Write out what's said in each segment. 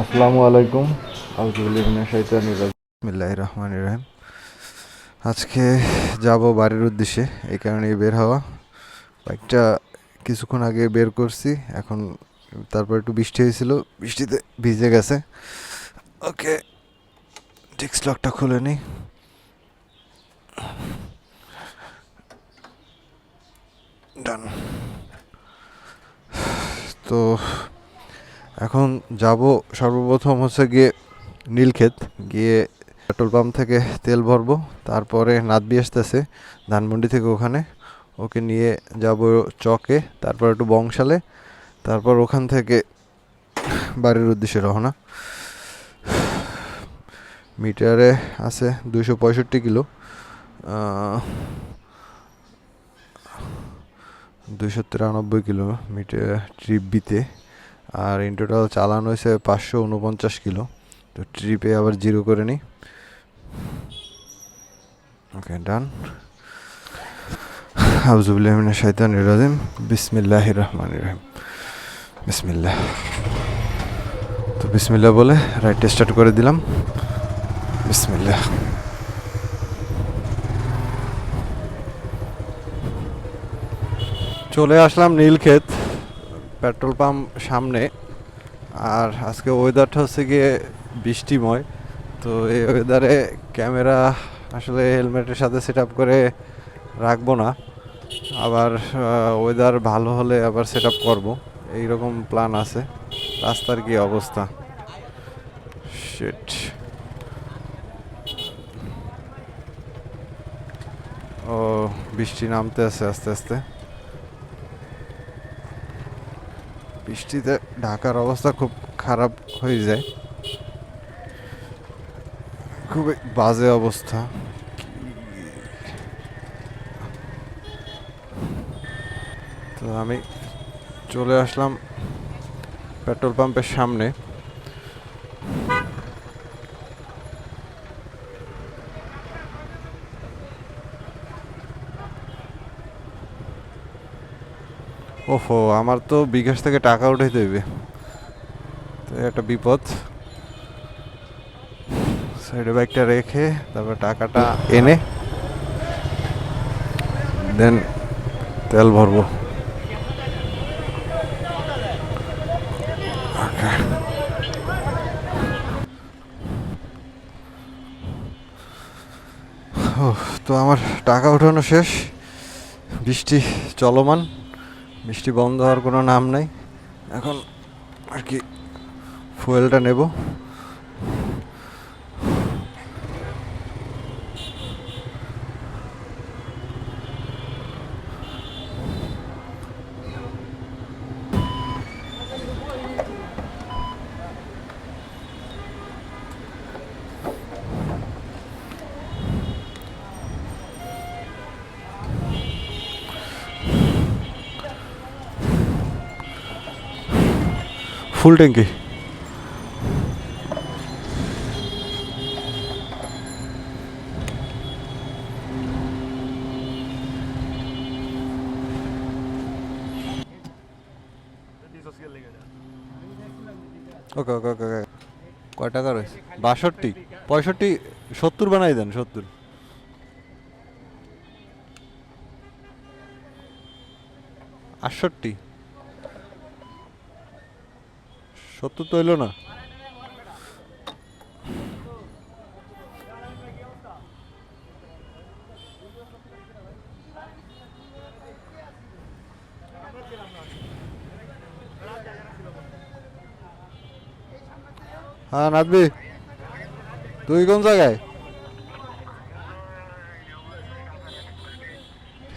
আসসালামু আলাইকুম। বিসমিল্লাহির রহমানির রহিম। আজকে যাব বাড়ির উদ্দেশ্যে, এই কারণেই বের হওয়া। বাইকটা কিছুক্ষণ আগে বের করছি, এখন তারপর একটু বৃষ্টি হয়েছিল, বৃষ্টিতে ভিজে গেছে। ওকে ডিক্স লকটা খুলে নিই। ডান। তো এখন যাব সর্বপ্রথম হচ্ছে গিয়ে নীলক্ষেত। গিয়ে পেট্রোল পাম্প থেকে তেল ভরবো, তারপরে নাদবি আসতেছে ধানমন্ডি থেকে ওখানে। ওকে নিয়ে যাব চকে, তারপর একটু বংশালে, তারপর ওখান থেকে বাড়ির উদ্দেশ্যে রওনা। মিটারে আছে দুশো পঁয়ষট্টি কিলো দুশো তিরানব্বই কিলোমিটার ট্রিপ বিতে। আর ইন টোটাল চালান হয়েছে পাঁচশো উনপঞ্চাশ কিলো। তো ট্রিপে আবার জিরো করে নিই। ওকে ডান আউজুবিল্লাহিমিনাশ শাইতানির রাজিম। বিসমিল্লাহির রহমানির রহিম। বিসমিল্লাহ। তো বিসমিল্লাহ বলে রাইট স্টার্ট করে দিলাম। বিসমিল্লাহ। চলে আসলাম নীলক্ষেত। পেট্রোল পাম্প সামনে, আর আজকে ওয়েদারটা হচ্ছে গিয়ে বৃষ্টিময়। তো এই ওয়েদারে ক্যামেরা আসলে হেলমেটের সাথে সেট করে রাখব না। আবার ওয়েদার ভালো হলে আবার সেট আপ করব। এইরকম প্ল্যান আছে। রাস্তার কি অবস্থা? শিট ও, বৃষ্টি নামতে আছে আস্তে আস্তে। বৃষ্টিতে ঢাকার অবস্থা খুব খারাপ হয়ে যায়। খুবই বাজে অবস্থা। তো আমি চলে আসলাম পেট্রোল পাম্পের সামনে। ওহো, আমার তো বিকাশ থেকে টাকা উঠাইতে হইবে। তো একটা বিপদ। সাইডে বাইকটা রেখে, তারপর টাকাটা এনে, দেন তেল ভরবো. তো আমার টাকা উঠানো শেষ। বৃষ্টি চলমান। বৃষ্টি বন্ধ হওয়ার কোনো নাম নেই। এখন আর কি ফুয়েলটা নেব। ফুল ট্যাঙ্কি। ওকে ওকে ওকে ওকে। কয় টাকা রয়েছে? বাষট্টি। পঁয়ষট্টি, সত্তর বানাই দেন, সত্তর। আটষট্টি। সত্তর তো এলো না। হ্যাঁ নাদবি তুই কোন জায়গায়?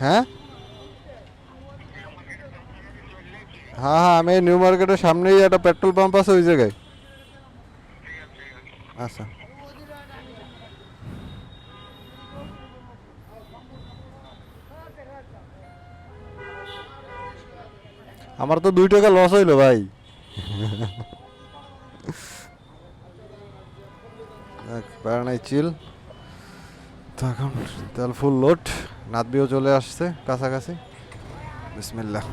হ্যাঁ হ্যাঁ হ্যাঁ আমি নিউ মার্কেটের সামনেই একটা পেট্রোল পাম্প আছে ওই জায়গায়। আচ্ছা। আমার তো দুই টাকা লস হইল ভাই। প্যারানাই চিল তো এখন তেল ফুল লোড নাদবিও চলে আসছে কাছাকাছি। বিসমিল্লাহ।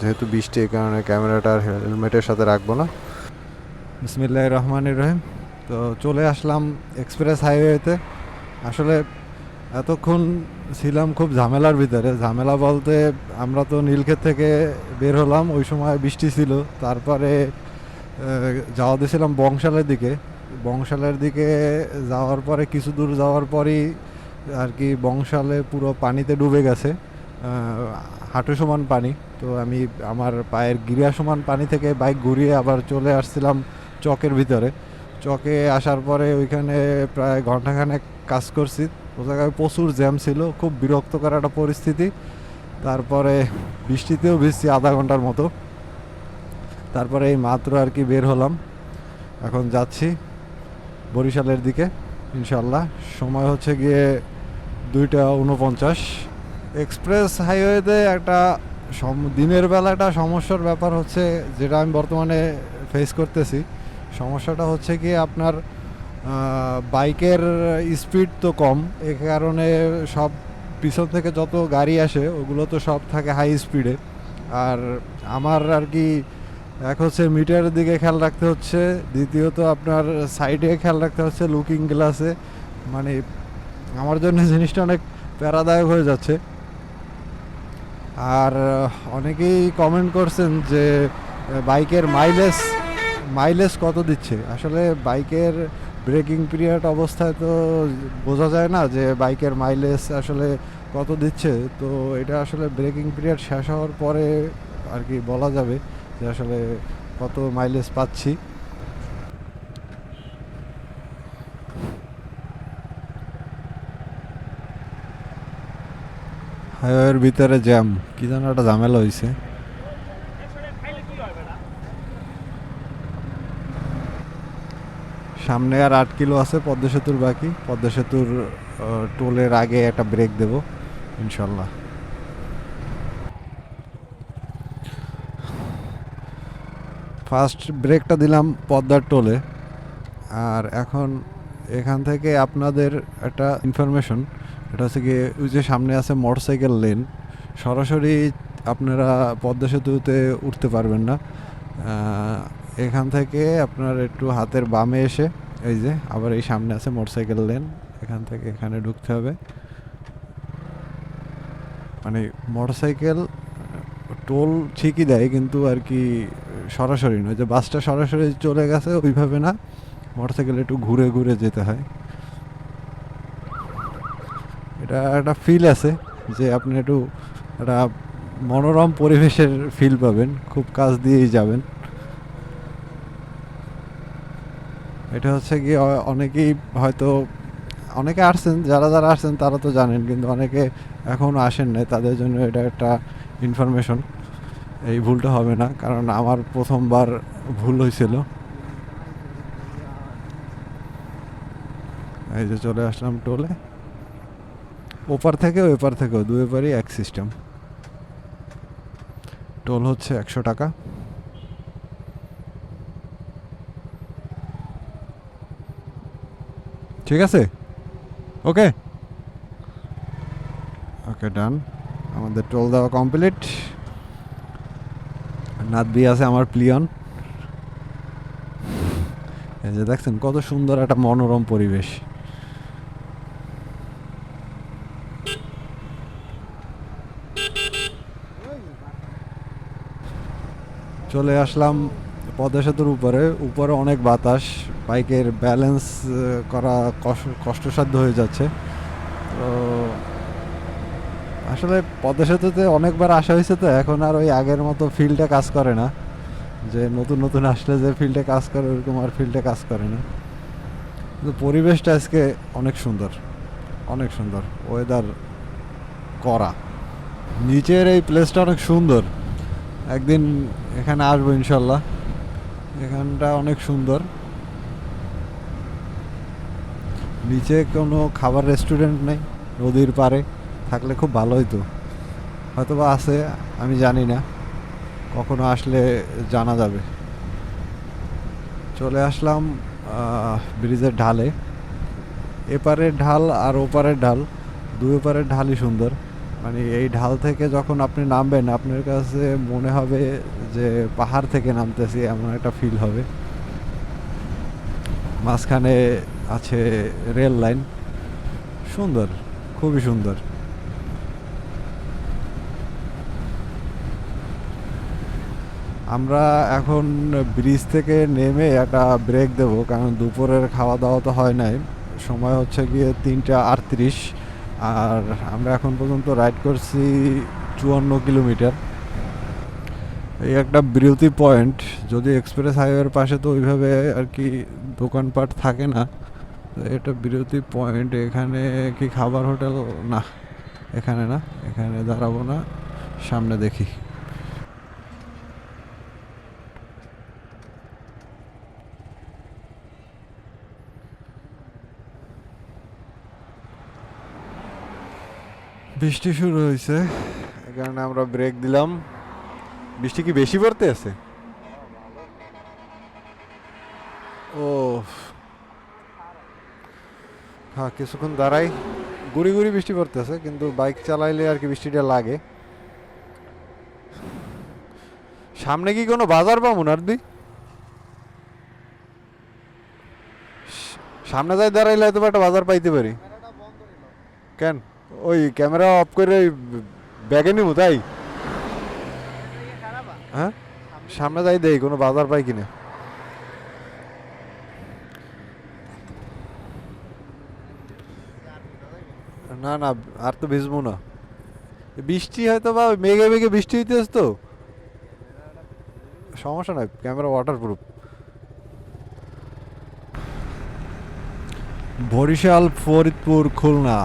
যেহেতু বৃষ্টি, এই কারণে ক্যামেরাটা আর হেলমেটের সাথে রাখব না। বিসমিল্লাহ রহমান রহিম। তো চলে আসলাম এক্সপ্রেস হাইওয়েতে। আসলে এতক্ষণ ছিলাম খুব ঝামেলার ভিতরে। ঝামেলা বলতে আমরা তো নীলক্ষেত থেকে বের হলাম, ওই সময় বৃষ্টি ছিল। তারপরে যাওয়া দিয়েছিলাম বংশালের দিকে। বংশালের দিকে যাওয়ার পরে, কিছু দূর যাওয়ার পরই আর কি বংশালে পুরো পানিতে ডুবে গেছে। হাঁটু সমান পানি। তো আমি আমার পায়ের গিরা সমান পানি থেকে বাইক ঘুরিয়ে আবার চলে আসছিলাম চকের ভিতরে। চকে আসার পরে ওইখানে প্রায় ঘন্টাখানেক কাজ করছি। ও জায়গায় প্রচুর জ্যাম ছিল, খুব বিরক্তকর একটা পরিস্থিতি। তারপরে বৃষ্টিতেও ভিজছি আধা ঘণ্টার মতো। তারপরে এই মাত্র আর কি বের হলাম। এখন যাচ্ছি বরিশালের দিকে ইনশাল্লাহ সময় হচ্ছে গিয়ে দুইটা উনপঞ্চাশ এক্সপ্রেস হাইওয়েতে একটা দিনের বেলাটা সমস্যার ব্যাপার হচ্ছে যেটা আমি বর্তমানে ফেস করতেছি। সমস্যাটা হচ্ছে কি আপনার বাইকের স্পিড তো কম। এ কারণে সব পিছন থেকে যত গাড়ি আসে, ওগুলো তো সব থাকে হাই স্পিডে আর আমার আর কি এক হচ্ছে মিটারের দিকে খেয়াল রাখতে হচ্ছে। দ্বিতীয়ত আপনার সাইডে খেয়াল রাখতে হচ্ছে লুকিং গ্লাসে মানে আমার জন্য জিনিসটা অনেক প্যারাদায়ক হয়ে যাচ্ছে। আর অনেকেই কমেন্ট করছেন যে বাইকের মাইলেজ মাইলেজ কত দিচ্ছে? আসলে বাইকের ব্রেকিং পিরিয়ড অবস্থায় তো বোঝা যায় না যে বাইকের মাইলেজ আসলে কত দিচ্ছে। তো এটা আসলে ব্রেকিং পিরিয়ড শেষ হওয়ার পরে আর কি বলা যাবে যে আসলে কত মাইলেজ পাচ্ছি। হাইওয়ের ভিতরে জ্যাম। কি যেন একটা ঝামেলা হয়েছে সামনে আর আট কিলো আছে, পদ্মা সেতুর বাকি। পদ্মা সেতুর টোলের আগে একটা ব্রেক দেব, ইনশাল্লাহ। ফার্স্ট ব্রেকটা দিলাম পদ্মার টোলে। আর এখন এখান থেকে আপনাদের একটা ইনফরমেশন এটা হচ্ছে গিয়ে ওই যে সামনে আছে মোটরসাইকেল লেন। সরাসরি আপনারা পদ্মা সেতুতে উঠতে পারবেন না। এখান থেকে আপনার একটু হাতের বামে এসে, এই যে আবার এই সামনে আছে মোটরসাইকেল লেন, এখান থেকে এখানে ঢুকতে হবে। মানে মোটরসাইকেল, টোল ঠিকই দেয় কিন্তু আর কি সরাসরি নয়। যে বাসটা সরাসরি চলে গেছে ওইভাবে না, মোটরসাইকেল একটু ঘুরে ঘুরে যেতে হয়। এটা একটা ফিল আছে যে আপনি একটু একটা মনোরম পরিবেশের ফিল পাবেন, খুব কাজ দিয়েই যাবেন। এটা হচ্ছে কি অনেকেই হয়তো, অনেকে আসছেন, যারা যারা আসছেন তারা তো জানেন, কিন্তু অনেকে এখনও আসেন নাই, তাদের জন্য এটা একটা ইনফরমেশন এই ভুলটা হবে না, কারণ আমার প্রথমবার ভুল হয়েছিল। এই যে চলে আসলাম টোলে। ওপার থেকে ওপার থেকেও দুই পারই এক সিস্টেম টোল হচ্ছে একশো টাকা। ঠিক আছে? ওকে ওকে ডান আমাদের টোল দেওয়া কমপ্লিট নাদবি আছে আমার প্লিয়ন। এই যে দেখছেন, কত সুন্দর একটা মনোরম পরিবেশ। চলে আসলাম পদ্মা সেতুর উপরে। উপরে অনেক বাতাস, বাইকের ব্যালেন্স করা কষ্ট- কষ্টসাধ্য হয়ে যাচ্ছে। তো আসলে পদ্মা সেতুতে অনেকবার আসা হয়েছে তো, এখন আর ওই আগের মতো ফিল্ডটা কাজ করে না। যে নতুন নতুন আসলে যে ফিল্ডে কাজ করে, ওরকম আর ফিল্ডে কাজ করে না। কিন্তু পরিবেশটা আজকে অনেক সুন্দর অনেক সুন্দর। ওয়েদার করা নিচের এই প্লেসটা অনেক সুন্দর। একদিন এখানে আসব ইনশাল্লাহ। এখানটা অনেক সুন্দর। নিচে কোনো খাবার রেস্টুরেন্ট নেই, নদীর পারে থাকলে খুব ভালো হতো হয়তো বা আছে, আমি জানি না। কখনো আসলে জানা যাবে। চলে আসলাম ব্রিজের ঢালে। এপারের ঢাল আর ওপারের ঢাল, দুই পারের ঢালই সুন্দর। মানে এই ঢাল থেকে যখন আপনি নামবেন, আপনার কাছে মনে হবে যে পাহাড় থেকে নামতেছি, এমন একটা ফিল হবে। মাঝখানে আছে রেল লাইন সুন্দর, খুবই সুন্দর। আমরা এখন ব্রিজ থেকে নেমে একটা ব্রেক দেবো, কারণ দুপুরের খাওয়া দাওয়া তো হয় নাই। সময় হচ্ছে গিয়ে তিনটা আটত্রিশ। আর আমরা এখন পর্যন্ত রাইড করছি চুয়ান্ন কিলোমিটার। এই একটা বিরতি পয়েন্ট, যদি এক্সপ্রেস হাইওয়ের পাশে তো ওইভাবে আর কি দোকানপাট থাকে না এটা বিরতি পয়েন্ট। এখানে কি খাবার হোটেল? না, এখানে না, এখানে দাঁড়াবো না, সামনে দেখি। বৃষ্টি শুরু হয়েছে। কারণে আমরা ব্রেক দিলাম। বৃষ্টি কি বেশি পড়তে আছে? ও হ্যাঁ কিছুক্ষণ দাঁড়াই। গুড়ি গুড়ি বৃষ্টি পড়তেছে কিন্তু বাইক চালাইলে আর কি বৃষ্টিটা লাগে। সামনে কি কোনো বাজার পাবো না দি সামনে যাই দাঁড়াইলে হয়তো একটা বাজার পাইতে পারি। কেন? ওই ক্যামেরা অফ করে ব্যাগে নিবো, তাই? হ্যাঁ? সামনে যাই দেই কোনো বাজার পাই কিনা। না না, আর তো ভিজবো না। বৃষ্টি হয়তো বা মেঘে মেঘে বৃষ্টি হইতেছে তো। সমস্যা নাই, ক্যামেরা ওয়াটারপ্রুফ বরিশাল, ফরিদপুর, খুলনা।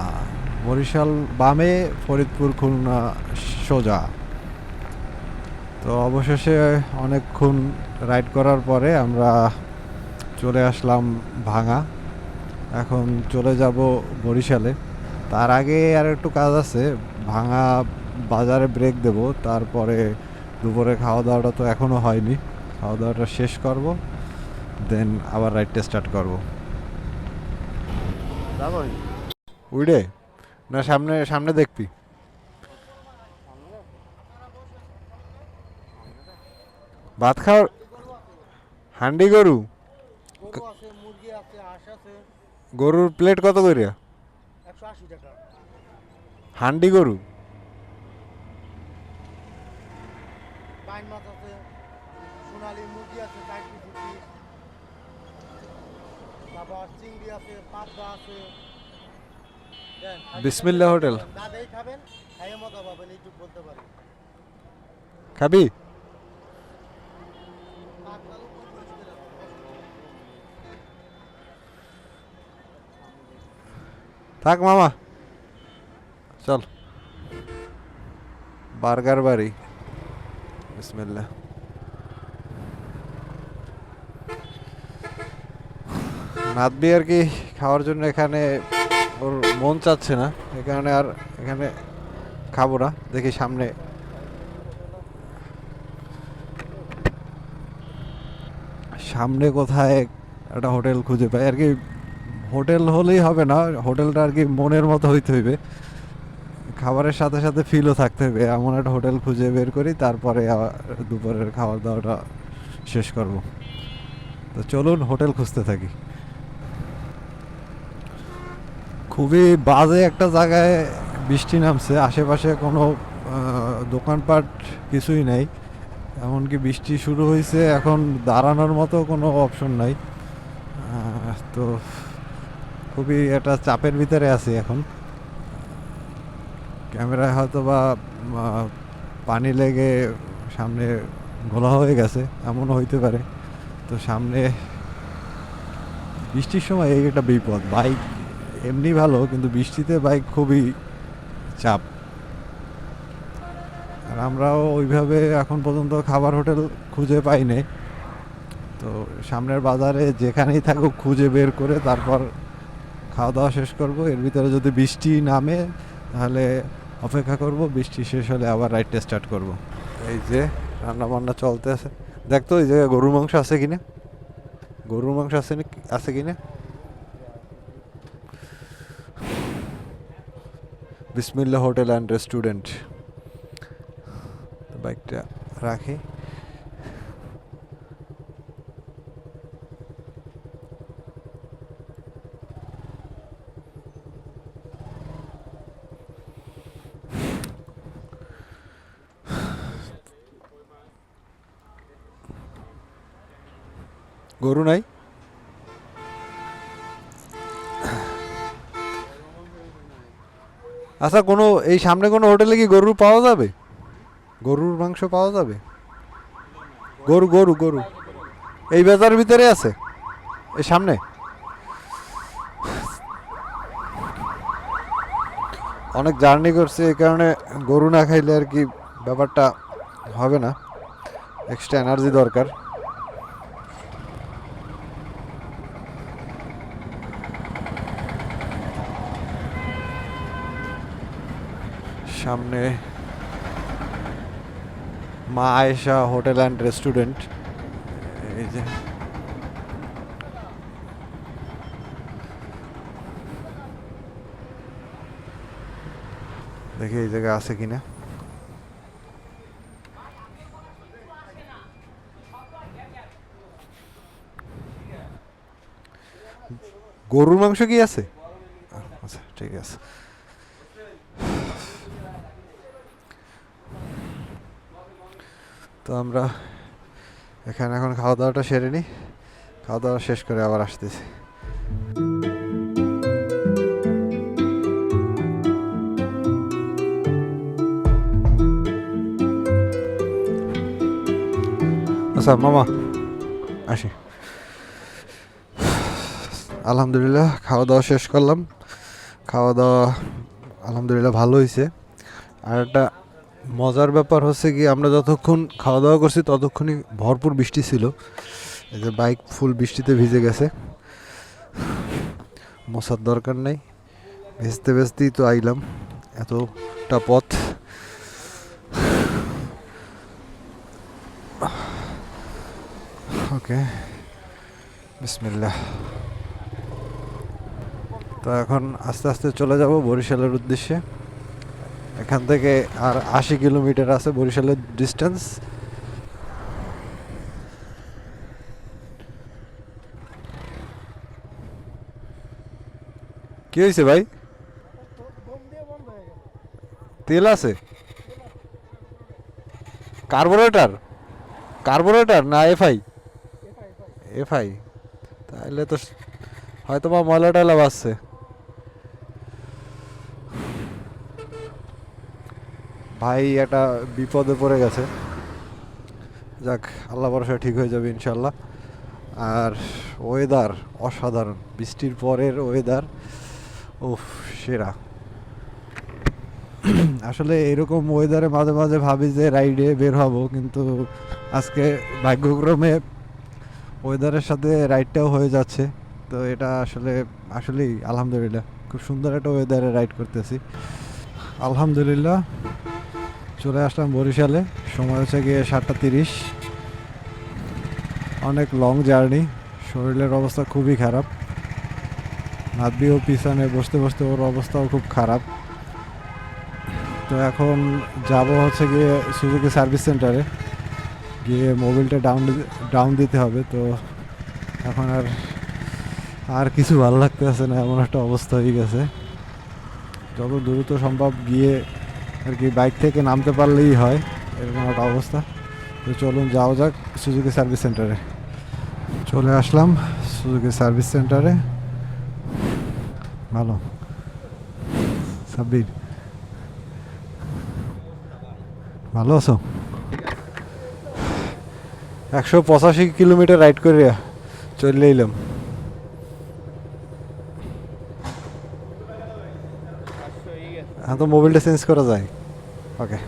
বরিশাল বামে ফরিদপুর খুলনা সোজা। তো অবশেষে অনেকক্ষণ রাইড করার পরে আমরা চলে আসলাম ভাঙা। এখন চলে যাব বরিশালে। তার আগে আর একটু কাজ আছে। ভাঙা বাজারে ব্রেক দেব। তারপরে দুপুরে খাওয়া দাওয়াটা তো এখনও হয়নি। খাওয়া দাওয়াটা শেষ করব। দেন আবার রাইডটা স্টার্ট করব। উইডে? না সামনে সামনে দেখবি ভাত খাওয়ার হান্ডি গরু। গরুর প্লেট কত করিয়া হান্ডি গরু। পারেন। হোটেল। খাবি। থাক মামা চল বার্গার বাড়ি বিসমিল্লা নাদবি আর কি খাওয়ার জন্য এখানে ওর মন চাচ্ছে না। এই কারণে আর এখানে খাব না। দেখি সামনে। সামনে কোথায় একটা হোটেল খুঁজে পাই। আর কি হোটেল হলেই হবে না। হোটেলটা আর কি মনের মতো হইতে হইবে। খাবারের সাথে সাথে ফিলও থাকতে হবে। এমন একটা হোটেল খুঁজে বের করি, তারপরে দুপুরের খাওয়া দাওয়াটা শেষ করব। তো চলুন হোটেল খুঁজতে থাকি। খুবই বাজে একটা জায়গায় বৃষ্টি নামছে। আশেপাশে কোনো দোকানপাট কিছুই নাই। এমনকি বৃষ্টি শুরু হয়েছে এখন দাঁড়ানোর মতো কোনো অপশন নাই। তো খুবই একটা চাপের ভিতরে আছি এখন। ক্যামেরায় হয়তো বা পানি লেগে সামনে ঘোলা হয়ে গেছে, এমনও হইতে পারে। তো সামনে বৃষ্টির সময় এই একটা বিপদ, বাইক এমনি ভালো, কিন্তু বৃষ্টিতে বাইক খুবই চাপ। আর আমরাও ওইভাবে এখন পর্যন্ত খাবার হোটেল খুঁজে পাইনি। তো সামনের বাজারে যেখানেই থাকুক খুঁজে বের করে তারপর খাওয়া দাওয়া শেষ করব। এর ভিতরে যদি বৃষ্টি নামে, তাহলে অপেক্ষা করব। বৃষ্টি শেষ হলে আবার রাইডটা স্টার্ট করব। এই যে রান্না বান্না চলতে আছে দেখতো এই জায়গায় গরুর মাংস আছে কিনা? গরুর মাংস আছে আছে কিনা? বিসমিল্লা হোটেল অ্যান্ড রেস্টুরেন্ট। বাইকটা রাখে। গরু নাই? আচ্ছা কোনো এই সামনে কোনো হোটেলে কি গরু পাওয়া যাবে? গরুর মাংস পাওয়া যাবে? গরু গরু গরু। এই বাজারের ভিতরে আছে? এই সামনে? অনেক জার্নি করছে, এই কারণে গরু না খাইলে আর কি ব্যাপারটা হবে না। এক্সট্রা এনার্জি দরকার। সামনে মা আয়েশা হোটেল অ্যান্ড রেস্টুরেন্ট। এই যে। দেখি এই জায়গায় আছে কিনা। গরুর মাংস কি আছে? আচ্ছা ঠিক আছে। তো আমরা এখানে এখন খাওয়া দাওয়াটা সেরে নিই খাওয়া দাওয়া শেষ করে আবার আসতেছি। আচ্ছা মামা, আসি। আলহামদুলিল্লাহ খাওয়া দাওয়া শেষ করলাম। খাওয়া দাওয়া আলহামদুলিল্লাহ ভালো হয়েছে আর একটা মজার ব্যাপার হচ্ছে কি, আমরা যতক্ষণ খাওয়া দাওয়া করছি ততক্ষণই ভরপুর বৃষ্টি ছিল। এই যে বাইক ফুল বৃষ্টিতে ভিজে গেছে। মশার দরকার নেই। ভেজতে ভেজতেই তো আইলাম। এতটা পথ। ওকে। বিসমিল্লাহ। তো এখন আস্তে আস্তে চলে যাব বরিশালের উদ্দেশ্যে। এখান থেকে আর আশি কিলোমিটার আছে বরিশালের ডিস্টেন্স কি হয়েছে ভাই? তেল আছে? কার্বোরেটর কার্বোরেটর না এফআই এফআই তাহলে তো হয়তো বা ময়লা টয়লা বাসছে ভাই একটা বিপদে পড়ে গেছে। যাক, আল্লাহ ভরসা ঠিক হয়ে যাবে ইনশাল্লাহ আর ওয়েদার অসাধারণ, বৃষ্টির পরের ওয়েদার ও সেরা। আসলে এরকম ওয়েদারে মাঝে মাঝে ভাবি যে রাইডে বের হব, কিন্তু আজকে ভাগ্যক্রমে ওয়েদারের সাথে রাইডটাও হয়ে যাচ্ছে। তো এটা আসলে, আসলেই আলহামদুলিল্লাহ, খুব সুন্দর একটা ওয়েদারে রাইড করতেছি। আলহামদুলিল্লাহ চলে আসলাম বরিশালে। সময় হচ্ছে গিয়ে সাতটা তিরিশ। অনেক লং জার্নি শরীরের অবস্থা খুবই খারাপ। নাদবিও পিছনে বসতে বসতে ওর অবস্থাও খুব খারাপ। তো এখন যাব হচ্ছে গিয়ে সুজুকি সার্ভিস সেন্টারে গিয়ে মোবিলটা ডাউন ডাউন দিতে হবে। তো এখন আর আর কিছু ভালো লাগতেছে না। এমন একটা অবস্থা হয়ে গেছে। যত দ্রুত সম্ভব গিয়ে আর কি বাইক থেকে নামতে পারলেই হয়, এরকম একটা অবস্থা। তো চলুন যাওয়া যাক সুজুকি সার্ভিস সেন্টারে চলে আসলাম সুজুকি সার্ভিস সেন্টারে ভালো। সাব্বির। ভালো আছো? একশো পঁচাশি কিলোমিটার রাইড করে চলে এলাম। হ্যাঁ তো মোবিলটা চেঞ্জ করা যায়। ওকে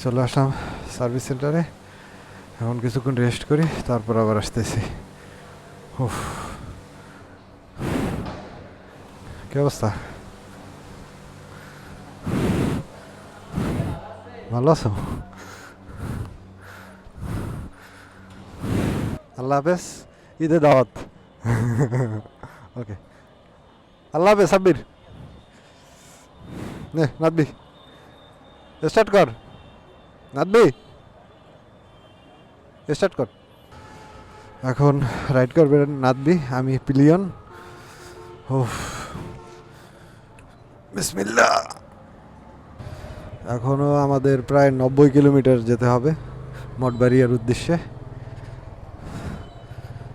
চলে আসলাম সার্ভিস সেন্টারে এখন কিছুক্ষণ রেস্ট করি, তারপর আবার আসতেছি। উফ কি অবস্থা? ভালো আছো? আল্লাহ হাফেজ। ঈদে দাওয়াত। ওকে আল্লাহ হাফেজ, সাব্বির। নে নাদবি স্টার্ট কর। নাদবি স্টার্ট কর। এখন রাইড করবে নাদবি আমি পিলিয়ন। ও বিসমিল্লা এখনও আমাদের প্রায় নব্বই কিলোমিটার যেতে হবে মঠবাড়িয়ার উদ্দেশ্যে।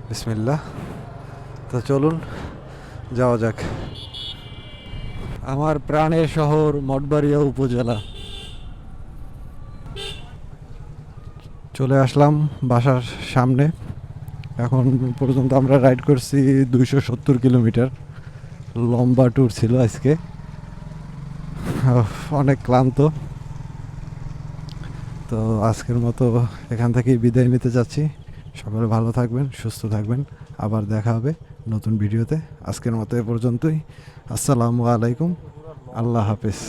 বিসমিল্লা তো চলুন, যাওয়া যাক। আমার প্রাণের শহর মঠবাড়িয়া উপজেলা। চলে আসলাম বাসার সামনে। এখন পর্যন্ত আমরা রাইড করছি দুইশো সত্তর কিলোমিটার। লম্বা ট্যুর ছিল আজকে। অনেক ক্লান্ত। তো আজকের মতো এখান থেকেই বিদায় নিতে যাচ্ছি। সকলে ভালো থাকবেন, সুস্থ থাকবেন। আবার দেখা হবে নতুন ভিডিওতে। আজকের মতো এ পর্যন্তই। আসসালামু আলাইকুম। আল্লাহ হাফিজ।